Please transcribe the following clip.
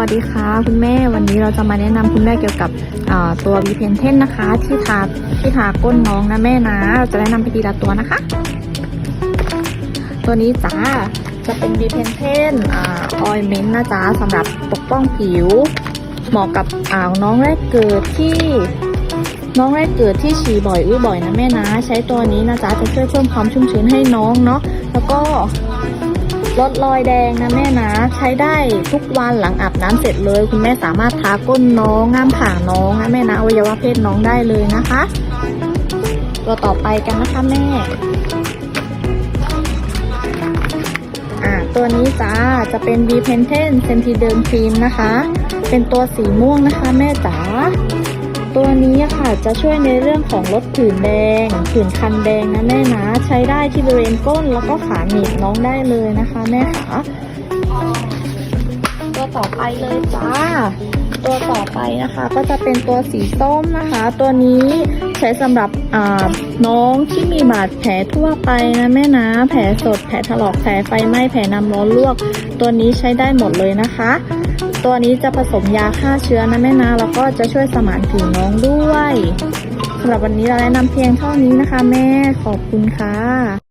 วัสดีค่ะคุณแม่วันนี้เราจะมาแนะนำคุณแม่เกี่ยวกับตัววีเพนเทนนะคะ ที่ทาที่ทาก้นน้องนะแม่นะเราจะแนะนำไปทีละตัวนะคะ ตัวนี้จ้าจะเป็นวีเพนเทนออยเมนต์นะจ๊ะสำหรับปกป้องผิว เหมาะกับอ่าน้องแรกเกิดที่น้องแรกเกิดที่ฉี่บ่อยอุ้ยบ่อยนะแม่นะ ใช้ตัวนี้นะจ๊ะจะช่วยเพิ่มความชุ่มชื้นให้น้องเนาะแล้วก็ ลดรอยแดงนะแม่นะใช้ได้ทุกวันหลังอาบน้ำเสร็จเลย คุณแม่สามารถทาก้นน้องง่ามผ่าน้องนะแม่นะอวัยวะเพศน้องได้เลยนะคะ ตัวต่อไปกันนะคะแม่อ่าตัวนี้จ้าจะเป็น v p e n t e n เซนติเดิมครีมนะคะ เป็นตัวสีม่วงนะคะแม่จ๋า ตัวนี้ค่ะจะช่วยในเรื่องของลดผื่นแดงผื่นคันแดงนะแม่นะ ใช้ได้ที่บริเวณก้นแล้วก็ขาหนีบน้องได้เลยนะคะแม่ขาตัวต่อไปเลยจ้า ตัวต่อไปนะคะ ก็จะเป็นตัวสีส้มนะคะ ตัวนี้ใช้สำหรับน้องที่มีบาดแผลทั่วไปนะแม่นะ แผลสดแผลถลอกแผลไฟไหม้แผลน้ำร้อนลวก ตัวนี้ใช้ได้หมดเลยนะคะ ตัวนี้จะผสมยาฆ่าเชื้อนะแม่นะแล้วก็จะช่วยสมานผิวน้องด้วยสำหรับวันนี้เราแนะนำเพียงเท่านี้นะคะ แม่ขอบคุณค่ะ